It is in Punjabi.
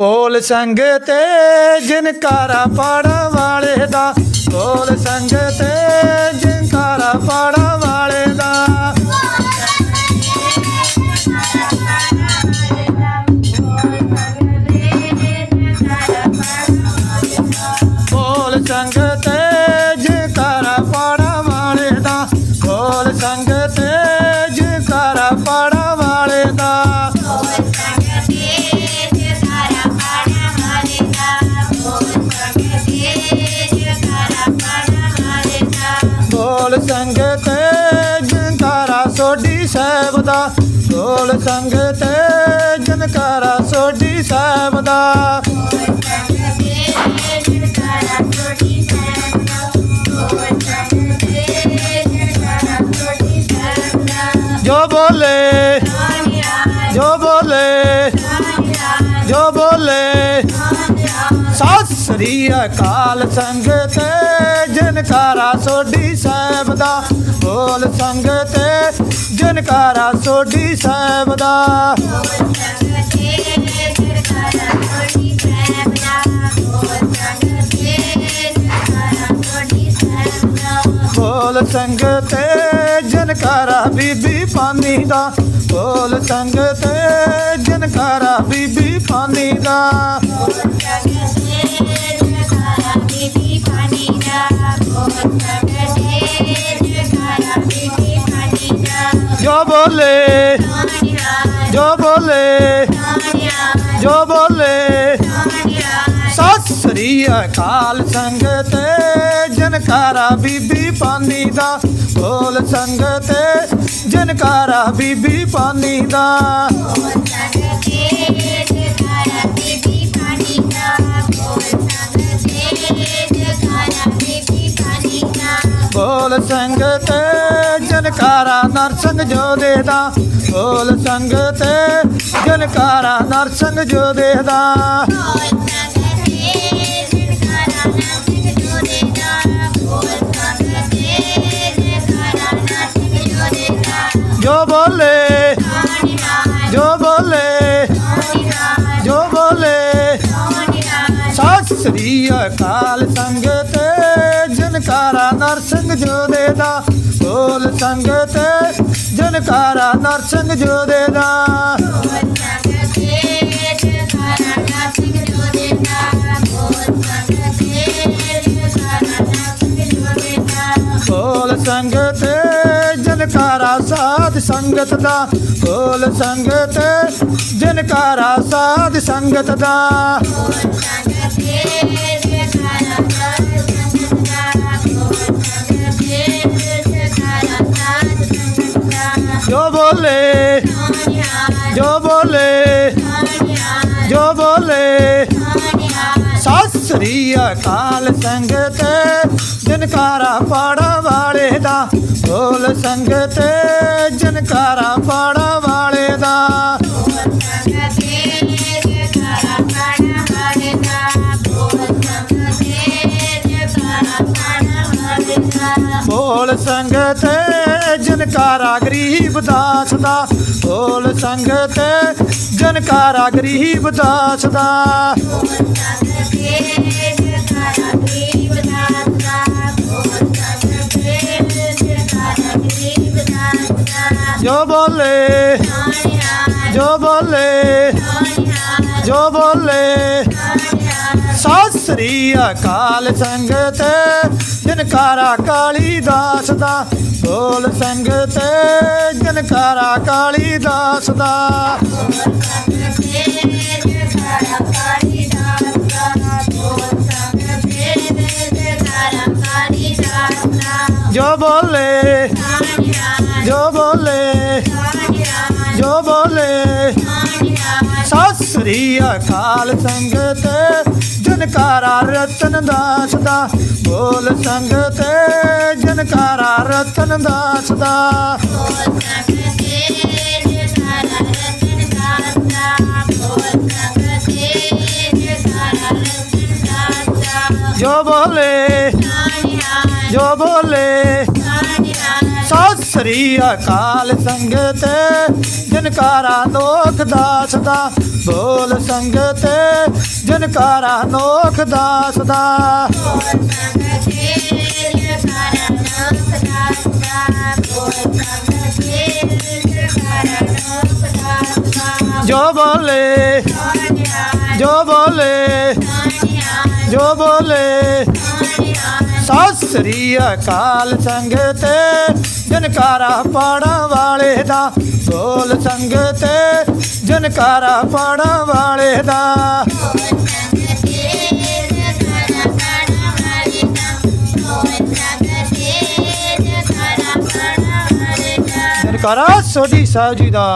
ਬੋਲ ਸੰਗ ਤੇ ਜਿਨਕਾਰਾ ਪਾੜਾ ਵਾਲੇ ਦਾ ਬੋਲ ਸੰਗ ਤੇ ਜਿਨਕਾਰਾ ਪਾੜਾ ਦਾ ਬੋਲ ਸੰਗ ਤੇ ਜਨਕਾਰਾ ਸੋਢੀ ਸਾਹਿਬ ਦਾ। ਜੋ ਬੋਲੇ ਜੋ ਬੋਲੇ ਜੋ ਬੋਲੇ। ਸਤਿ ਸ੍ਰੀ ਅਕਾਲ ਸੰਗ ਤੇ ਜਨਕਾਰਾ ਸੋਢੀ ਸਾਹਿਬ ਦਾ, ਬੋਲ ਸੰਗਤ ਤੇ ਜਨਕਾਰਾ ਸੋਢੀ ਸਾਹਿਬ ਦਾ। ਬੋਲ ਸੰਗ ਤੇ ਜਨਕਾਰਾ ਬੀਬੀ ਪਾਨੀ ਦਾ, ਬੋਲ ਸੰਗ ਤੇ ਜਨਕਾਰਾ ਬੀਬੀ ਪਾਨੀ ਦਾ। ਜੋ ਬੋਲੇ ਜੋ ਬੋਲੇ ਜੋ ਬੋਲੇ। ਸਤਿ ਸ੍ਰੀ ਅਕਾਲ ਸੰਗਤ ਜਨਕਾਰਾ ਬੀਬੀ ਪਾਨੀ ਦਾ। ਬੋਲ ਸੰਗ ਜਨਕਾਰਾ ਬੀਬੀ ਪਾਨੀ ਦਾ। ਬੋਲ ਸੰਗ ਸੰਗਤ ਜਨਕਾਰਾ ਨਰਸੰਗ ਜੋਦੇ ਦਾ ਬੋਲ ਸੰਗਤ ਤੇ ਜਨਕਾਰਾ ਨਰਸੰਗ ਜੋਦੇ ਦਾ ਜੋ ਬੋਲੇ ਜੋ ਬੋਲੇ ਜੋ ਬੋਲੇ। ਸਤਿ ਸ੍ਰੀ ਅਕਾਲ ਸੰਗਤ ਜਨਕਾਰਾ ਨਰਸੰਗ ਜੋਦੇ ਦਾ, ਬੋਲ ਸੰਗ ਤੇ ਜਨਕਾਰਾ ਨਰਸੰਗ ਜੋਦੇ ਦਾ। ਬੋਲ ਸੰਗਤ ਜਨਕਾਰਾ ਸਾਧ ਸੰਗਤ ਦਾ, ਬੋਲ ਸੰਗਤ ਜਨਕਾਰਾ ਸਾਧ ਸੰਗਤ ਦਾ। ਜੋ ਬੋਲੇ ਜੋ ਬੋਲੇ ਜੋ ਬੋਲੇ। ਸਤਿ ਸ੍ਰੀ ਅਕਾਲ ਸੰਗਤ, ਜਨਕਾਰਾ ਪਾੜਾ ਵਾਲੇ ਦਾ। ਬੋਲ ਸੰਗਤ, ਜਨਕਾਰਾ ਪਾੜਾ ਵਾਲੇ ਦਾ। ਬੋਲ ਸੰਗਤ ਜਨਕਾਰਾ ਗਰੀਬ ਦਾਸ ਦਾ, ਬੋਲ ਸੰਗ ਤੇ ਜਨਕਾਰਾ ਗਰੀਬ ਦਾਸ ਦਾ। ਜੋ ਬੋਲੇ ਜੋ ਬੋਲੇ ਜੋ ਬੋਲੇ। ਸਤਿ ਸ੍ਰੀ ਅਕਾਲ ਸੰਗਤ ਜਨਕਾਰਾ ਕਾਲੀ ਦਾਸ ਦਾ। ਬੋਲ ਸੰਗਤ ਜਨਕਾਰਾ ਕਾਲੀ ਦਾਸ ਦਾ। ਜੋ ਬੋਲੇ ਜੋ ਬੋਲੇ। ਜੋ ਬੋਲੇ। ਸਤਿ ਸ੍ਰੀ ਅਕਾਲ ਸੰਗ ਤੇ, ਜਨਕਾਰਾ ਰਤਨ ਦਾਸ ਦਾ। ਬੋਲ ਸੰਗ ਤੇ, ਜਨਕਾਰਾ ਰਤਨ ਦਾਸ ਦਾ। ਜੋ ਬੋਲੇ ਜੋ ਬੋਲੇ। ਸਤਿ ਸ੍ਰੀ ਅਕਾਲ ਸੰਗਤ ਤੇ ਜਨਕਾਰਾ ਲੋਕ ਦਾਸ ਦਾ ਬੋਲ ਸੰਗਤ ਜਨਕਾਰਾ ਨੋਖ ਦਾਸ ਦਾ ਜੋ ਬੋਲੇ ਜੋ ਬੋਲੇ ਜੋ ਬੋਲੇ। ਸਤਿ ਸ੍ਰੀ ਅਕਾਲ ਸੰਗਤ ਜਨਕਾਰਾ ਪਾੜਾਂ ਵਾਲੇ ਦਾ। ਬੋਲ ਸੰਗਤ ਜਨਕਾਰਾ ਪਾੜਾਂ ਵਾਲੇ ਦਾ। ਜਨਕਾਰਾ ਸੋਢੀ ਸਾਹਿਬ ਜੀ ਦਾ।